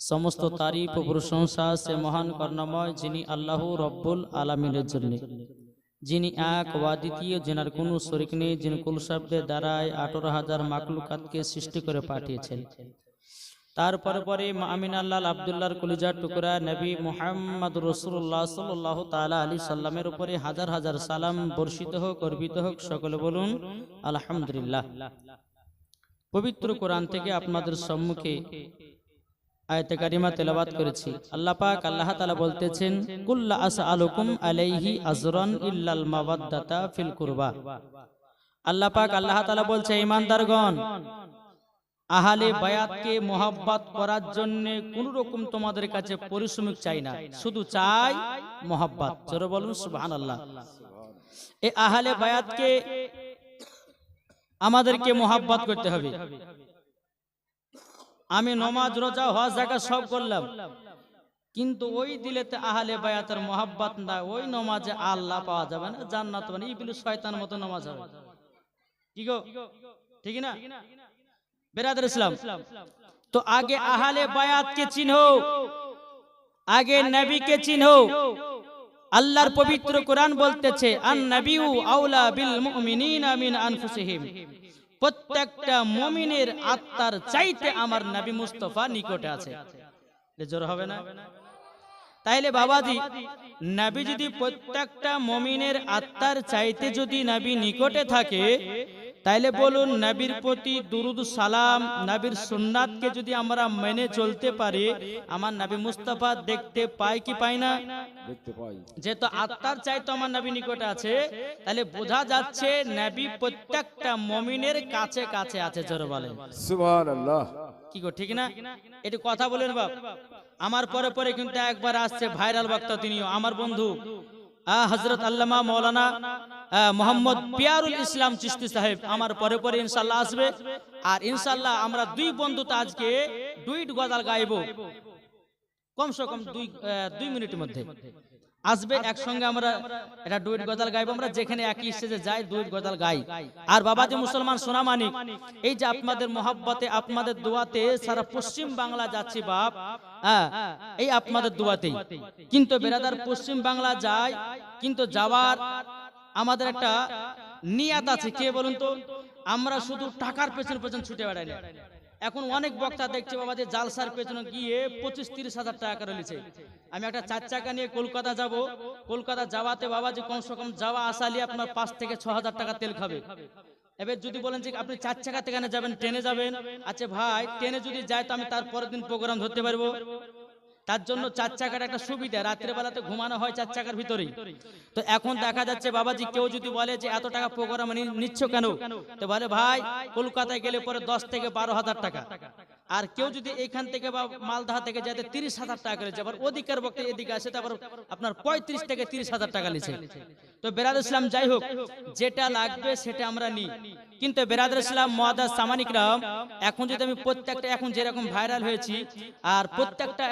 সমস্ত তারিফ ও প্রশংসা সে মহান কর্ণময় যিনি আল্লাহ রব্বুল আলামিনের জন্য। যিনি এক ও দ্বিতীয় যেনার কোনো শরিক নেই যিনি কুল দ্বারায় আঠারো হাজার মাকলুকাতকে সৃষ্টি করে পাঠিয়েছেন। তারপরে পরে আমিন আল্লাহ আবদুল্লাহর কলিজার টুকরা নবী মোহাম্মদ রসুল্লাহ সাল্লাহ তালা আলী সাল্লামের উপরে হাজার হাজার সালাম বর্ষিত হোক অর্পিত হোক সকলে বলুন আলহামদুলিল্লাহ। পবিত্র কোরআন থেকে আপনাদের সম্মুখে আয়তে কারিমা তেলাবাত করেছি। আল্লাহ পাক আল্লাহ তাআলা বলতেছেন কুল্লা আসআলুকুম আলাইহি আজরান ইল্লাল মাওয়াদ্দাতা ফিল কুরবা। আল্লাহ পাক আল্লাহ তাআলা বলছে ঈমানদারগণ আহালে বায়াতকে মোহাব্বত করার জন্য কোন রকম তোমাদের কাছে পরিশ্রমিক চাই না। শুধু চাই মোহাব্বত। জোরে বলুন সুবহানাল্লাহ। এই আহালে বায়াতকে আমাদেরকে মোহাব্বত করতে হবে। আমি নমাজ রোজা হজ জায়গা সব করলাম। কিন্তু ওই দিলেতে আহলে বায়াতের মোহাব্বত না ওই নমাজে আল্লাহ পাওয়া যাবে না জান্নাত মানে ইবলিস শয়তান মতো নমাজ হবে। কি গো? ঠিক না? বেরাদর ইসলাম তো আগে আহলে বায়াতকে চিনহো আগে নবীকে চিনহো আল্লাহর পবিত্র কোরআন বলতেছে আন নবিউ আউলা বিল মুমিনিনা মিন আনফুসিহিম। প্রত্যেকটা মুমিনের আত্মার চাইতে আমার নবী মুস্তফা নিকটে আছে। জোর হবে না? তাইলে বাবাজি নবী যদি প্রত্যেকটা মমিনের আত্মার চাইতে যদি নবী নিকটে থাকে তাইলে বলুন নবীর প্রতি দুরুদ সালাম নবীর সুন্নাতকে যদি আমরা মেনে চলতে পারি আমার নবী মুস্তফা দেখতে পাই কি পাই না? দেখতে পাই। যেহেতু আত্মার চাইতে আমার নবী নিকটে আছে তাহলে বোঝা যাচ্ছে নবী প্রত্যেকটা মমিনের কাছে কাছে আছে জোর বলেন। কি গো ঠিক না? এটি কথা বলেন বাপ। আমার পরে পরে কিন্তু একবার আসছে ভাইরাল বক্তা তিনিও আমার বন্ধু। হজরত আল্লামা মৌলানা মোহাম্মদ পিয়ারুল ইসলাম চিস্তি সাহেব আমার পরে পরে ইনশাল্লাহ আসবে। আর ইনশাল্লাহ আমরা দুই বন্ধু তো আজকে দুইট গজাল গাইব। কমসে কম দুই দুই মিনিটের মধ্যে। আসবে একসঙ্গে আমরা এটা ডুইট গজাল গাইবো আমরা যেখানে একই স্টেজে যাই ডুইট গজাল গাই। আর বাবাজি মুসলমান সোনা মানিক এই যে আপনাদের মোহাব্বতে আপনাদের দোয়াতে সারা পশ্চিম বাংলা যাচ্ছি বাপ। হ্যাঁ এই আপনাদের দোয়াতেই। কিন্তু বেরাদার পশ্চিম বাংলা যায় কিন্তু যাওয়ার আমাদের একটা নিয়াত আছে। কে বলুন তো? আমরা শুধু টাকার পেছন পেছন ছুটে বেড়াই না। এখন অনেক বক্তা দেখছে বাবা যে জালসার পেছনে গিয়ে পঁচিশ তিরিশ হাজার টাকা করে নিচ্ছে আমি একটা চার চাকা নিয়ে কলকাতা যাব। কলকাতা যাওয়াতে বাবা যে কমসে কম যাওয়া আসা নিয়ে আপনার পাঁচ থেকে ছ হাজার টাকা তেল খাবে। এবার যদি বলেন যে আপনি চার চাকা থেকে যাবেন ট্রেনে যাবেন আচ্ছা ভাই ট্রেনে যদি যায় তো আমি তার পরের দিন প্রোগ্রাম ধরতে পারব? তার জন্য চার চাকার একটা সুবিধা রাত্রে বেলাতে ঘুমানো হয় চার চাকার ভিতরে তো এখন দেখা যাচ্ছে বাবাজি কেউ যদি বলে যে এত টাকা প্রোগ্রাম নিচ্ছ কেন? তো বলে ভাই কলকাতায় গেলে পরে দশ থেকে বারো হাজার টাকা। আর কেউ যদি এখান থেকে বা মালদাহা থেকে যেতে তিরিশ হাজার টাকা করে আবার অধিকার বক্তে এদিকে আসে তারপর আপনার পঁয়ত্রিশ থেকে তিরিশ হাজার টাকা লিছে তো বেরাদ ইসলাম, যাই হোক, যেটা লাগবে সেটা আমরা নিই। কিন্তু বেরাদ ইসলাম মহাদাস সামানিকরাম এখন যদি আমি প্রত্যেকটা, এখন যেরকম ভাইরাল হয়েছি, আর প্রত্যেকটা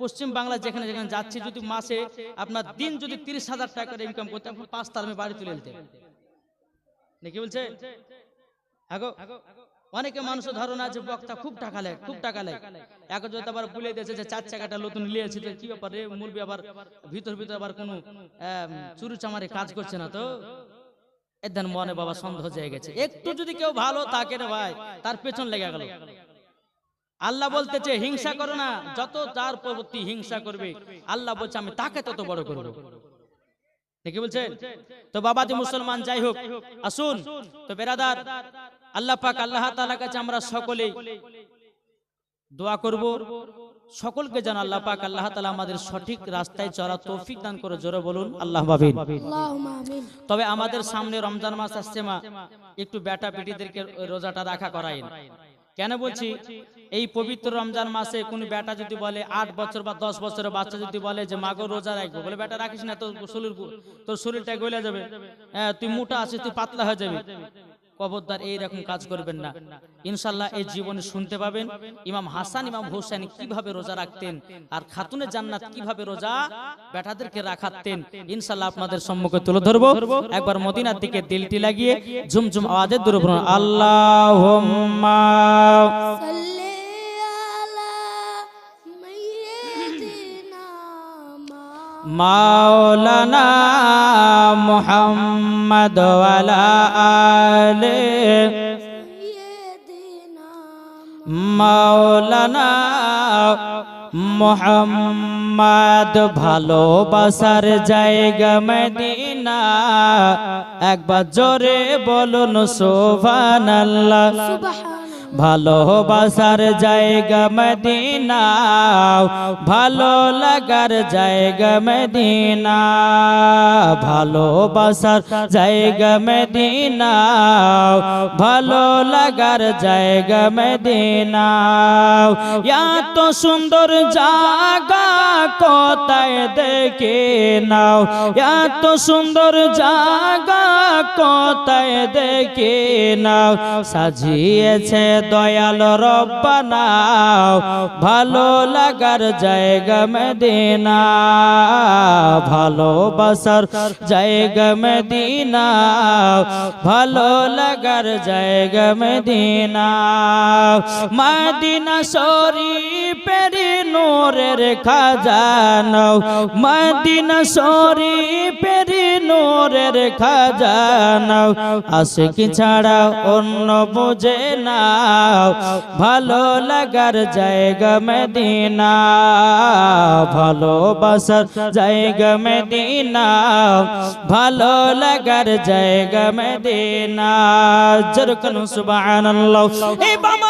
পশ্চিম বাংলা যেখানে যেখানে যাচ্ছি, যদি মাসে আপনার দিন যদি তিরিশ হাজার টাকা করে ইনকাম করতে পাঁচ তার আমি বাড়ি তুলে নিতে নাকি বলছে? আগো অনেকে মানুষের ধারণা আছে বক্তা খুব টাকা লেয়, খুব টাকা লেয়। এখন যদি আবার বলে দিয়েছে যে চার চাকাটা নতুন নিয়েছি, তো কি ব্যাপার রে, মুরবি আবার ভিতর ভিতর আবার কোনো চুরি চামারে কাজ করছে না তো? এদের মনে বাবা সন্দেহ জেগে গেছে। একটু যদি কেউ ভালো থাকে রে ভাই, তার পেছন লেগে গেল। আল্লাহ বলতেছে, হিংসা করো না, যত তার প্রবৃত্তি হিংসা করবে, আল্লাহ বলছে, আমি তাকে তত বড় করব। দেখি বলছেন? তো বাবাজি মুসলমান যাই হোক আসুন। তো বেরাদার আল্লাহ পাক আল্লাহ তাআলার কাছে আমরা সকলে দোয়া করব। সকলকে যেন আল্লাহ পাক আল্লাহ তাআলা আমাদের সঠিক রাস্তায় চলা তৌফিক দান করে জোরে বলুন আল্লাহ আমিন। তবে আমাদের সামনে রমজান মাস আসছে মা একটু বেটা বেটিদেরকে ওই রোজাটা রাখা করাইন। কেন বলছি? এই পবিত্র রমজান মাসে কোন বেটা যদি বলে আট বছর বা দশ বছরের বাচ্চা যদি বলে যে মাগর রোজা রাখব, বলে, বেটা, রাখিস না, তোর শরীর, তোর শরীরটা গলে যাবে। হ্যাঁ তুই মোটা আছিস, তুই পাতলা হয়ে যাবে। কবরদার এইরকম কাজ করবেন না। ইনশাল্লাহ এই জীবনে শুনতে পাবেন ইমাম হাসান, ইমাম হোসেন কীভাবে রোজা রাখতেন আর খাতুনে জান্নাত কীভাবে রোজা বেটাদেরকে রাখাতেন ইনশাল্লাহ আপনাদের সম্মুখে তুলে ধরবো। একবার মদিনার দিকে দিলটি লাগিয়ে ঝুমঝুম আওয়াজের দূর আল্লাহ মাওলানা মুহাম্মদ আলে মাওলানা মোহাম্মদ ভালোবাসার জায়গা মদিনা। একবার জোরে বলুন সোভান আল্লাহ ভালোবাসার জায়গা মদিনা ভালো লাগার জায়গা মদিনা, ভালোবাসার জায়গা মদিনা ভালো লাগার জায়গা মদিনা এত সুন্দর জায়গা কোথায় দেখে নাও, এত সুন্দর জায়গা কোথায় দেখে নাও? সাজিয়েছে দয়াল রব্বানা ভালো লাগার জায়গা মদিনা। ভালোবাসার জায়গা মদিনা। ভালো লাগার জায়গা মদিনা। মদিনা শরীফের নূরের খাজানাও। মদিনা শরীফের নূরের খাজানাও আশিক ছাড়া অন্য বুঝে নাও। ভালো লাগার জায়গা মেদিনা ভালোবাসার জায়গা মেদিনা, ভালো লাগার জায়গা মেদিনা। জরকন সুবহানাল্লাহ। এই বাবা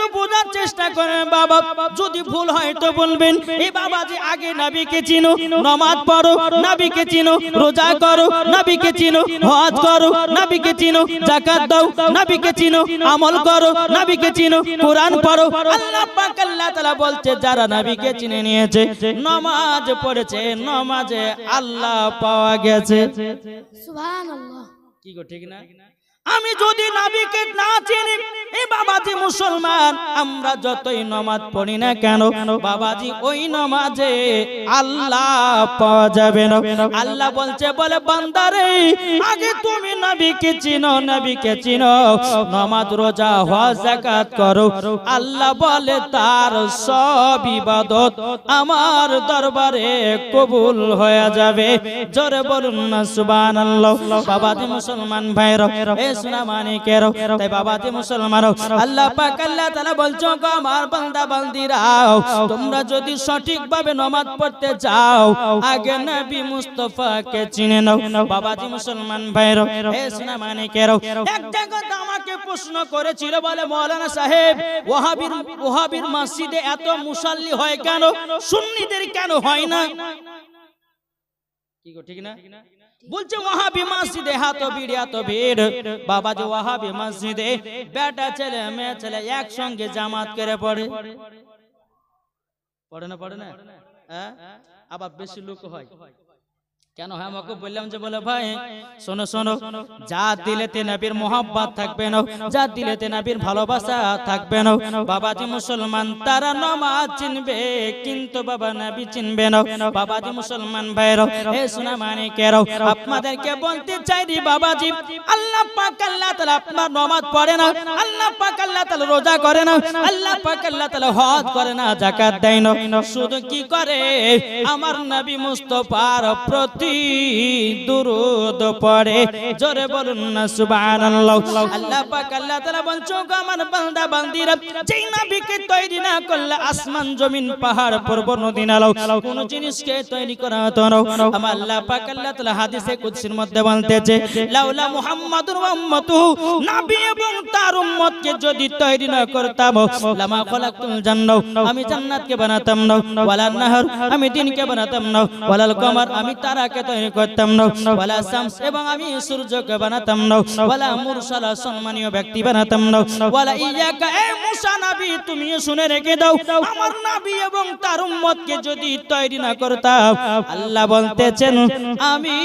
একটু বোঝার চেষ্টা করেন বাবা। যদি ভুল হয় তো বলবেন এই বাবা যে আগে নবীকে চিনো নামাজ পড়ো নবীকে চিনো রোজা করো নবীকে চিনো হজ করো নবীকে চিনো যাকাত দাও নবীকে চিনো আমল করো নবীকে চিনো কোরআন পড়ো। আল্লাহ পাক আল্লাহ তাআলা বলছে যারা নাবিকে চিনে নিয়েছে নমাজ পড়েছে নমাজে আল্লাহ পাওয়া গেছে। সুবহানাল্লাহ। কি গো ঠিক না? আমি যদি নবীকে না চিনি এই বাবাজি মুসলমান, আমরা যতই নমাজ পড়ি না কেন, বাবাজি ওই নমাজে আল্লাহ পাওয়া যাবে না। আল্লাহ বলছে, বলে, বান্দারে, আগে তুমি নবীকে চিনো নবীকে চিনো, নমাজ, রোজা, হজ, যাকাত করো। আল্লাহ বলে, তার সব ইবাদত আমার দরবারে কবুল হয়ে যাবে। জোরে বলুন না, সুবহানাল্লাহ। বাবাজি মুসলমান ভাইরা এ জায়গাতে আমাকে প্রশ্ন করেছিল বলে মৌলানা সাহেব, ওহাবির ওহাবির মসজিদে এত মুসাল্লি হয় কেন? সুন্নিদের কেন হয় না? কি ঠিক না? বলছে, ওয়াহাবি মসজিদে, হাত ভিড়, এত ভিড়। বাবা যে ওয়াহাবি মসজিদে, বেটা ছেলে, মেয়ে ছেলে একসঙ্গে জামাত করে পড়ে। পড়ে না পড়ে না? হ্যাঁ? আবার বেশি লোক হয়। কেন? হ্যাঁ আমাকে বললাম যে, বলে ভাই, শোনো শোনো, যা দিলেতে নবীর মোহাব্বত থাকবে না, যা দিলেতে নবীর ভালোবাসা থাকবে না, বাবাজি মুসলমান তারা নামাজ চিনবে, কিন্তু বাবা নবী চিনবে না, বাবাজি মুসলমান ভাইরা হে সোনা মানিকেরাও, আপনাদেরকে বলতে চাই রে বাবাজি, আল্লাহ পাক, আল্লাহ তাআলা আপনার নামাজ পড়ে না, আল্লাহ পাক, আল্লাহ তাআলা রোজা করে না, আল্লাহ পাক, আল্লাহ তাআলা হজ করে না, যাকাত দেয় না, শুধু কি করে? আমার নবী মুস্তাফার প্রতি দুরুদ পড়ে। জোরে বলুন না, সুবহানাল্লাহ। আল্লাহ পাক, আল্লাহ তাআলা বলছো আমার বান্দা, বান্দিরা, যেই নবীকে তৈরি না করলে আসমান, জমিন, পাহাড়, পর্বত, নদী, নালা, কোন জিনিসকে তৈরি করা হতো না। আমার আল্লাহ পাক, আল্লাহ তাআলা হাদিসে কুদসির মধ্যে বলতেছে, লাউলা মুহাম্মাদুর ওয়া উম্মাতুহু। নবী এবং তার উম্মতকে যদি তৈরি না করতাম, লামা খলাকতুল জান্নাহ। আমি জান্নাতকে বানাতাম না ওয়ালা নাহর। আমি দিনকে বানাতাম না, ওয়ালাল কমার। আমি তারাকে তারাকে তৈরি করতাম না। এবং আমি সূর্যকে বানাতাম না। মুরসালা সম্মানীয় ব্যক্তি বানাতাম না। ইয়াকা, এ মুসা তুমি শুনে রেখে দাও। আমার তার আমি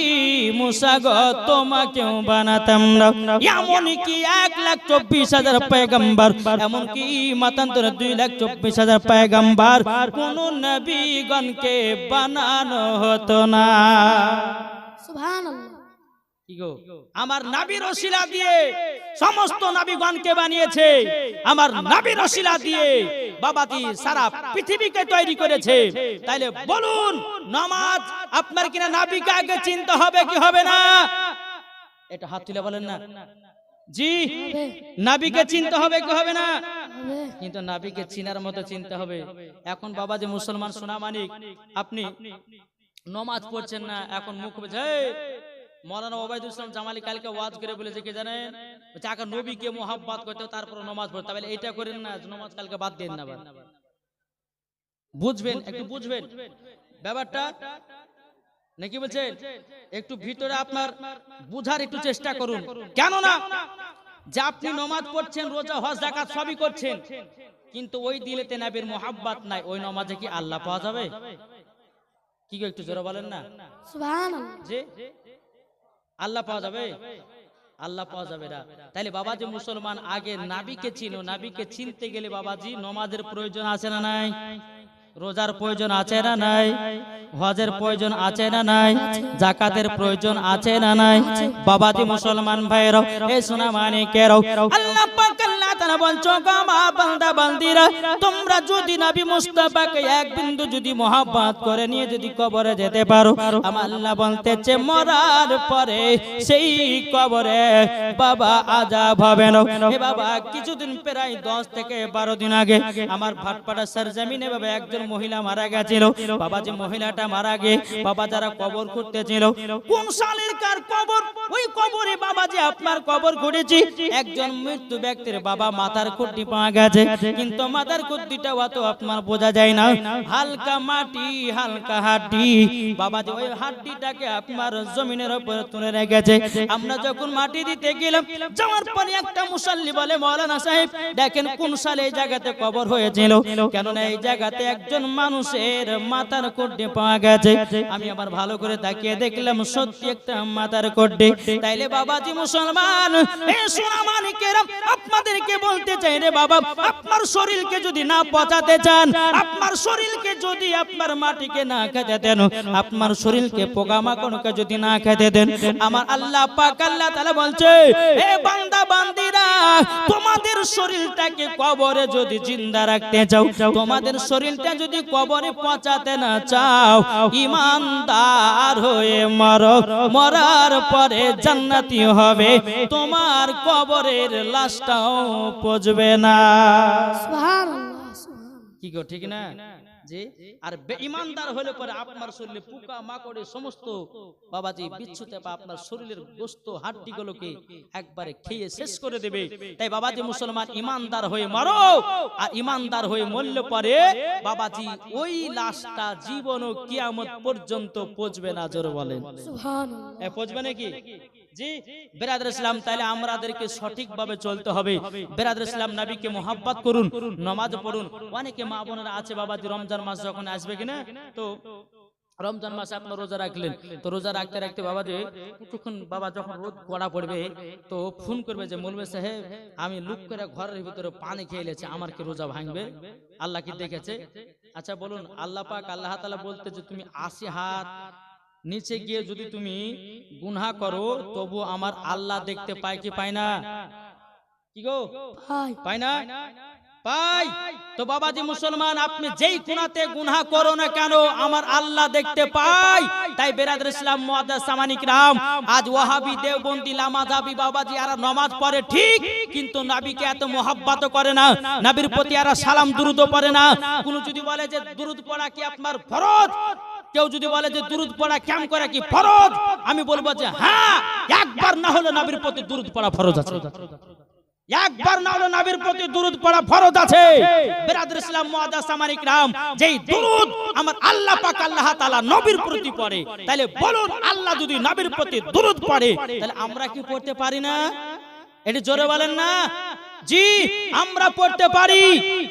মুসা গো, তোমাকেও বানাতাম না। এমন কি এক লাখ চব্বিশ হাজার পয়গম্বর এমন কি মাতান্তরে দুই লাখ চব্বিশ হাজার পয়গম্বর, কোন নবীগণকে বানানো হতো না। আমার নাবির ওসিলা দিয়ে সমস্ত নাবিগণকে বানিয়েছে। আমার নাবির ওসিলা দিয়ে বাবাজি সারা পৃথিবীকে তৈরি করেছে। তাইলে বলুন নামাজ আপনার কিনা নাবিকে আগে চিনতে হবে কি হবে না? এটা হাত তুলে বলেন না। জি নাবিকে চিনতে হবে কি হবে না? কিন্তু নাবিকে চিনার মতো চিনতে হবে। এখন বাবা যে মুসলমান সোনা মানিক আপনি নমাজ পড়ছেন না এখন মুখ বুঝে মৌলানা ওবায়দুল ইসলাম জামালি কালকে ওয়াজ করে বলেছে কি জানেন? আগে নবীকে মোহাব্বত করতে তারপর নমাজ পড়তে। এইটা করেন না নমাজ কালকে বাদ দেন না বুঝবেন একটু বুঝবেন ব্যাপারটা নাকি বলছেন? একটু ভিতরে আপনার বুঝার একটু চেষ্টা করুন। কেন না যে আপনি নমাজ পড়ছেন রোজা হজ জাকাত সবই করছেন। কিন্তু ওই দিলেতে নাবির মোহাব্বত নাই ওই নমাজে কি আল্লাহ পাওয়া যাবে? কি একটু জোরে বলেন না? যে আল্লাহ পাওয়া যাবে? আল্লাহ পাওয়া যাবে না। তাইলে বাবাজি মুসলমান আগে নাবিকে চিনো। নাবিকে চিনতে গেলে বাবাজি নমাজের প্রয়োজন আছে না নাই? রোজার প্রয়োজন আছে না নাই? হজের প্রয়োজন আছে না নাই? জাকাতের প্রয়োজন আছে না নাই? বাবাজি মুসলমান ভাইরাও এই সোনা মানিকেরাও আল্লাহ পাক আল্লাহ তাআলা বলছো গো বান্দা বান্দিরা? তোমরা যদি নবী মুস্তাফাকে এক বিন্দু যদি মোহাব্বত করে নিয়ে যদি কবরে যেতে পারো, আমার আল্লাহ বলতেছে, মরার পরে সেই কবরে বাবা আজাব হবে না। এ বাবা, কিছুদিন প্রায় দশ থেকে বারো দিন আগে আমার ভাটপাড়া সরজমিনে বাবা একজন মহিলা মারা গেছিল। বাবা যে মহিলাটা মারা গে বাবা যারা কবর খুঁড়তেছিল, কোন সালের কার কবর? ওই কবরে বাবা যে আপনার কবর খুঁড়েছি, একজন মৃত্যু ব্যক্তির বাবা মাথার খুঁটি পাওয়া গেছে। কিন্তু মাথার খুঁটিটা অত আপনার বোঝা যায় না। হালকা মাটি, হালকা হাড্ডি। বাবা যে ওই হাড্ডিটাকে আপনার জমিনের উপরে তুলে রেখেছে। আমরা যখন মাটি দিতে গেলাম, যাওয়ার পরে একটা মুসাল্লি বলে, মৌলানা সাহেব, দেখেন কোন সালে এই জায়গাতে কবর হয়েছিল? কেননা এই জায়গাতে একজন মানুষের মাথার কোড্ডে পাওয়া গেছে। আমি আবার ভালো করে তাকিয়ে দেখলাম, সত্যি একটা মাথার কোড্ডে তাইলে বাবাজি মুসলমান, এ সোনা আপনাদেরকে বলতে চাই রে বাবা, আপনার শরীরকে যদি না পচাতে চান, আপনার শরীরকে যদি আপনার মাটিকে না খেতে দেন, আপনার শরীরকে পোকামাকড়কে যদি না খেতে দেন, আমার আল্লাহ পাক আল্লাহ তাআলা বলছে, এ বান্দা, বান্দিরা, তোমাদের শরীরটাকে কবরে যদি জিন্দা রাখতে চাও, তোমাদের শরীরটা যদি কবরে পচাতে না চাও, ইমানদার হয়ে মরো, মরার পরে জান্নাতি হবে, তোমার কবরের লাশটাও পচবে না। কি গো ঠিক না? জি? আর বেঈমানদার হলে পরে আপনার শরীরে পোকা মাকড়ে সমস্ত বাবাজি বিচ্ছুতে বা আপনার শরীরের গোস্ত হাড্ডি গুলোকে একবারে খেয়ে শেষ করে দেবে। তাই বাবাজি মুসলমান ইমানদার হয়ে মারো আর ইমানদার হয়ে মরলে পরে বাবাজি ওই লাশটা জীবন ও কিয়ামত পর্যন্ত পচবে না জোর বলেন। সুবহান এ, পচবে নাকি? জি বেরাদর ইসলাম তাহলে আমাদেরকে সঠিকভাবে চলতে হবে। বেরাদর ইসলাম নবীকে মোহাব্বত করুন নামাজ পড়ুন। অনেকে মা বোনেরা আছে বাবাজি রমজান মাস যখন আসবে কিনা তো রমজান মাসে আপনার রোজা রাখলেন। তো রোজা রাখতে রাখতে বাবা যে কিছুক্ষণ বাবা যখন রোদ কড়া পড়বে তো ফোন করবে যে মলবে সাহেব আমি লুক করে ঘরের ভিতরে পানি খেয়ে আমার কি রোজা ভাঙবে? আল্লাহ কি দেখেছে? আচ্ছা বলুন আল্লাহ পাক আল্লাহ তাআলা বলতে যে তুমি আশি হাত নিচে গিয়ে যদি তুমি গুনহা করো তবু আমার আল্লাহ দেখতে পায় কি পায় না। কি গো? পায় না? পাই তো বাবাজি মুসলমান আপনি যেই কোনাতে গুনহা করো না কেন আমার আল্লাহ দেখতে পাই তাই বেরাদর ইসলাম মুআদ্দাস সামানিক রাম আজ ওয়াহাবি দেওবন্দি লামাজাবি বাবাজি আর নামাজ পড়ে ঠিক কিন্তু নবীকে এত মোহাব্বত করে না নবীর প্রতি আর সালাম দুরুদ পড়ে না। কোন যদি বলে যে দুরুদ পড়া কি আপনার ফরজ? কেউ যদি বলে যে দুরুদ পড়া কেম করে কি ফরজ? আমি বলব যে হ্যাঁ একবার না হলে নবীর প্রতি দুরুদ পড়া ফরজ আছে। একবার না হলো নবীর প্রতি দুরুদ পড়া ফরজ আছে। বিরাদর ইসলাম যেই দুরুদ আমার আল্লাহ পাক আল্লাহ তাআলা নবীর প্রতি পড়ে তাহলে বলুন আল্লাহ যদি নবীর প্রতি দুরুদ পড়ে তাহলে আমরা কি পড়তে পারি না? এটি জোরে বলেন না। জি আমরা পড়তে পারি।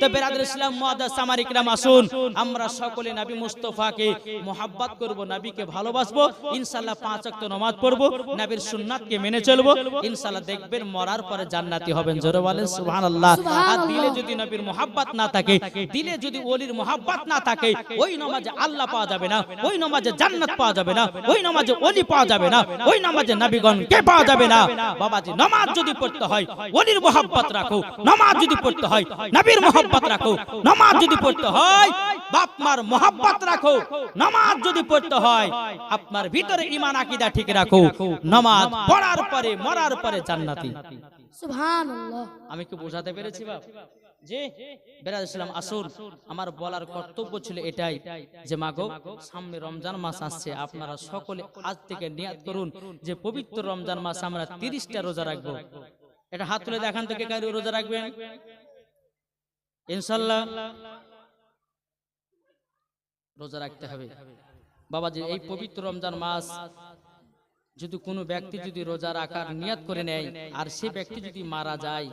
তো বেরাদুল ইসলাম মুআদ্দাস সামারিক রাম আসুন। আমরা সকলে নবী মুস্তাফাকে মোহাব্বত করব নবীকে ভালোবাসবো। ইনশাআল্লাহ পাঁচ ওয়াক্ত নামাজ পড়ব নবীর সুন্নাতকে মেনে চলবো। ইনশাআল্লাহ দেখবেন মরার পরে জান্নাতি হবেন। জোরে বলেন সুবহানাল্লাহ। আর দিলে যদি নবীর মোহাব্বত না থাকে দিলে যদি ওলির মোহাব্বত না থাকে ওই নামাজে আল্লাহ পাওয়া যাবে না ওই নামাজে জান্নাত পাওয়া যাবে না ওই নামাজে ওলি পাওয়া যাবে না ওই নামাজে নবীগণ কে পাওয়া যাবে না? বাবাজি নামাজ যদি পড়তে হয় ওলির মোহাব্বত রাখো নামাজ যদি পড়তে হয় নবীর মোহাব্বত রাখো নামাজ যদি পড়তে হয় বাপ মার মোহাব্বত রাখো নামাজ যদি পড়তে হয় আপনার ভিতরে ঈমান আকীদা ঠিক রাখো নামাজ পড়ার পরে মরার পরে জান্নাতি। সুবহানাল্লাহ। আমি কি বোঝাতে পেরেছি বাপ? জি বেরাজ ইসলাম আসুন। আমার বলার কর্তব্য ছিল এটাই যে মাগো সামনে রমজান মাস আসছে আপনারা সকলে আজ থেকে নিয়াত করুন যে পবিত্র রমজান মাস আমরা তিরিশটা রোজা রাখব। এটা হাত তুলে দেখান থেকে কারি রোজা রাখবেন? ইনশাল্লাহ রোজা রাখতে হবে। বাবাজি এই পবিত্র রমজান মাস যদি কোনো ব্যক্তি যদি রোজা রাখার নিয়াত করে নেয় আর সে ব্যক্তি যদি মারা যায়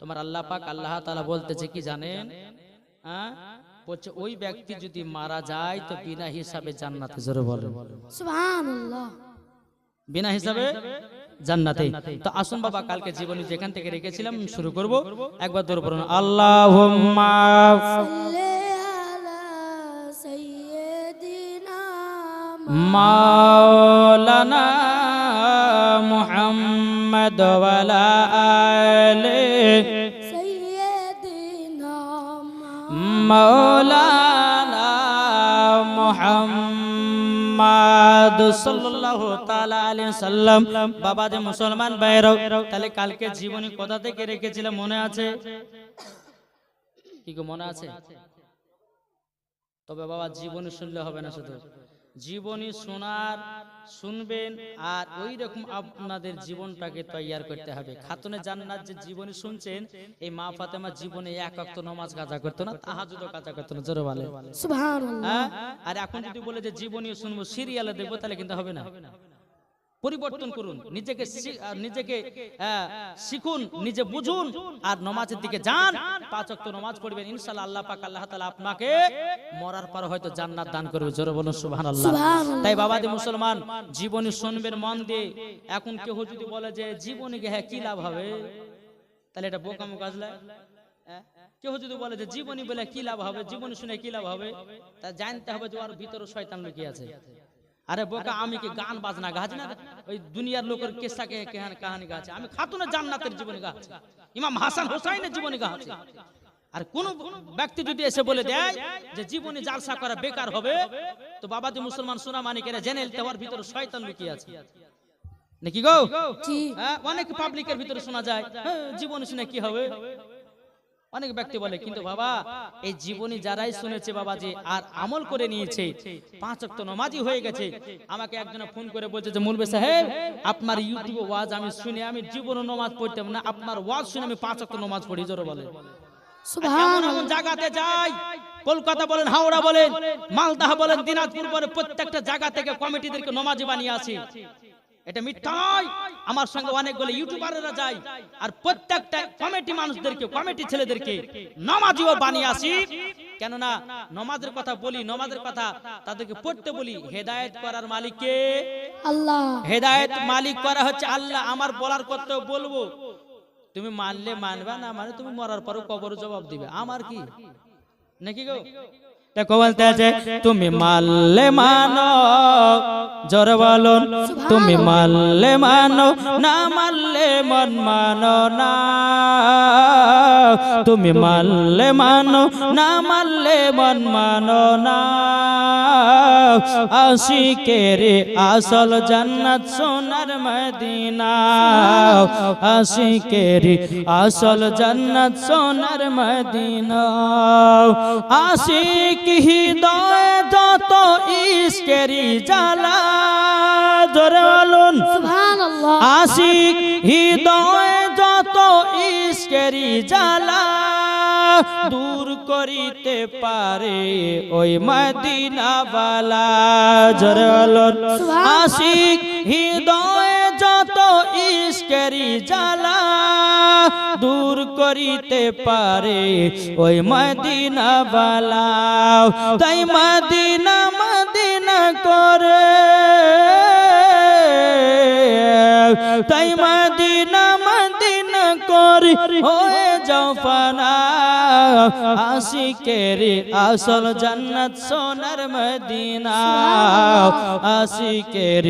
তোমার আল্লাহ পাক আল্লাহ তালা বলতেছে কি জানেন? হ্যাঁ? বলছে ওই ব্যক্তি যদি মারা যায় তো বিনা হিসাবে জান্নাতে জোরে বলে সুবহানাল্লাহ। বিনা হিসাবে? জান্নাতে। তো আসুন বাবা কালকে জীবনী যেখান থেকে রেখেছিলাম শুরু করব। একবার দৌড় পড়ুন আল্লাহ মাওলানা মুহাম্মদ ওয়ালা আলে সাইয়্যিদিনা মাওলানা সাল্লাল্লাহু তাআলা আলাইহি সাল্লাম। বাবা যে মুসলমান ভাইরাও তাহলে কালকে জীবনী কথা থেকে রেখেছিলাম মনে আছে? কি মনে আছে? তবে বাবা, জীবনী শুনলে হবে না শুধু। জীবনী শোনার শুনবেন আর ওই রকম আপনাদের জীবনটাকে তৈয়ার করতে হবে। খাতুনে জান্নাত যে জীবনে শুনছেন এই মা ফাতেমা জীবনে এক অক্ত নমাজ কাজা করতো না তাহাজুদও কাজা করতো না জোরে বলে সুবহানাল্লাহ। হ্যাঁ? আর এখন যদি বলে যে জীবনী শুনব সিরিয়ালে দেখব তাহলে কিন্তু হবে না। পরিবর্তন করুন। নিজেকে নিজেকে শিখুন নিজে বুঝুন আর নমাজের দিকে যান। পাঁচ ওয়াক্ত নমাজ পড়বেন। ইনশাআল্লাহ আল্লাহ পাক আল্লাহ তাআলা আপনাকে মরার পর হয়তো জান্নাত দান করবে। জোরে বলুন সুবহানাল্লাহ। সুবহানাল্লাহ। তাই বাবাদি মুসলমান জীবনী শুনবেন মন দিয়ে। এখন কেউ যদি বলে যে জীবনীকে হ্যাঁ কি লাভ হবে? তাহলে এটা বোকামো কাজ হ্যাঁ? কেউ যদি বলে যে জীবনী বলে কি লাভ হবে? জীবনী শুনে কি লাভ হবে? তা জানতে হবে যে ওর ভিতরে শয়তান লুকিয়ে আছে। আরে বোকা আমি কি গান বাজনা গাছ না? ওই দুনিয়ার লোকের কেসাকে কেহান কাহানি গাছে? আমি খাতুনের জান্নাতের জীবনী গাছ। ইমাম হাসান হোসাইনের জীবনী গাছ। আর কোন ব্যক্তি যদি এসে বলে দেয় যে জীবনী জালসা করা বেকার হবে তো বাবাজি মুসলমান সোনা মানিকেরা জেনে নিতে ওর ভিতরে শয়তান লুকিয়ে আছে। নাকি গো? জি হ্যাঁ, অনেক পাবলিকের ভিতরে শোনা যায়। হ্যাঁ, জীবন শুনে কি হবে? অনেক ব্যক্তি বলে কিন্তু বাবা এই জীবনী যারাই শুনেছে বাবা যে আর আমল করে নিয়েছে পাঁচ অক্ত নমাজি হয়ে গেছে। আমাকে একজন ফোন করে বলছে যে মুলবে সাহেব আপনার ইউটিউবে ওয়াজ আমি শুনে আমি জীবনে নমাজ পড়তাম না। আপনার ওয়াজ শুনে আমি পাঁচ অক্ত নমাজ পড়ি জোর বলে জায়গাতে যাই কলকাতা বলেন হাওড়া বলেন মালদাহ বলেন দিনাজপুর বলেন প্রত্যেকটা জায়গা থেকে কমিটিদেরকে নমাজি বানিয়ে আসি। এটা মিথ্যা নয়। আমার সঙ্গে অনেকগুলো ইউটিউবাররা যায়। আর প্রত্যেকটা কমিটি মানুষদেরকে কমিটি ছেলেদেরকে নমাজিও বানিয়ে আসি। কেননা নমাজের কথা বলি নমাজের কথা তাদেরকে পড়তে বলি হেদায়েত করার মালিককে। আল্লাহ। হেদায়েত মালিক করা হচ্ছে আল্লাহ আমার বলার কথা বলব। তুমি মানলে মানবা না মানে তুমি মরার পরও কবর জবাব দিবে। আমার কি? নাকি গো? দেখো বলতে আছে তুমি মানলে মানো জোর বলুন তুমি মানলে মানো না মানলে মন মানো না। তুমি মানলে মানো না মানলে মন মানো না। আশিকের আসল জান্নাত সোনার মদিনা। আশিকের আসল জান্নাত সোনার মদিনা। আশিক হৃদয় যত ইস্কেরি জ্বালা জোরে বলুন। সুবহানাল্লাহ। আশিক হৃদয় ইস্কেরি জালা দূর করিতে পারে ওই মদিনাওয়ালা। জরলন আশিক, হৃদয়ে যত ইস্কেরি জালা দূর করিতে পারে ওই মদিনাওয়ালা। তাই মদিনা মদিনা করে, তাই মদিনা করি। হয়ে যাও ফানা আশিকের আসল জান্নাত সোনার মদিনা। আশিকের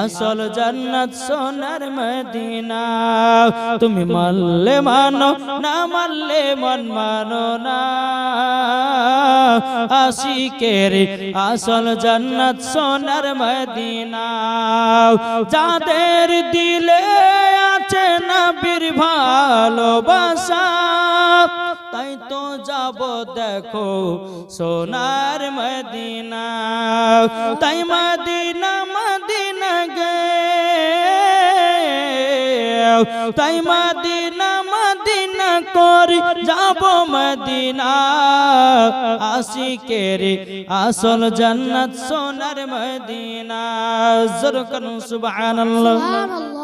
আসল জান্নাত সোনার মদিনা। তুমি মানলে মানো না মানলে মন মানো না। আশিকের আসল জান্নাত সোনার মদিনা। যাদের দিলে নবীর ভালোবাসা। তাই তো যাব দেখো সোনার মদিনা। তাই মদিনা মদিনা গে। তাই মদিনা মদিনা করি যাব মদিনা। আসি আশিকের আসল জান্নাত সোনার মদিনা। জোর করুন, সুবহানাল্লাহ। সুবহানাল্লাহ।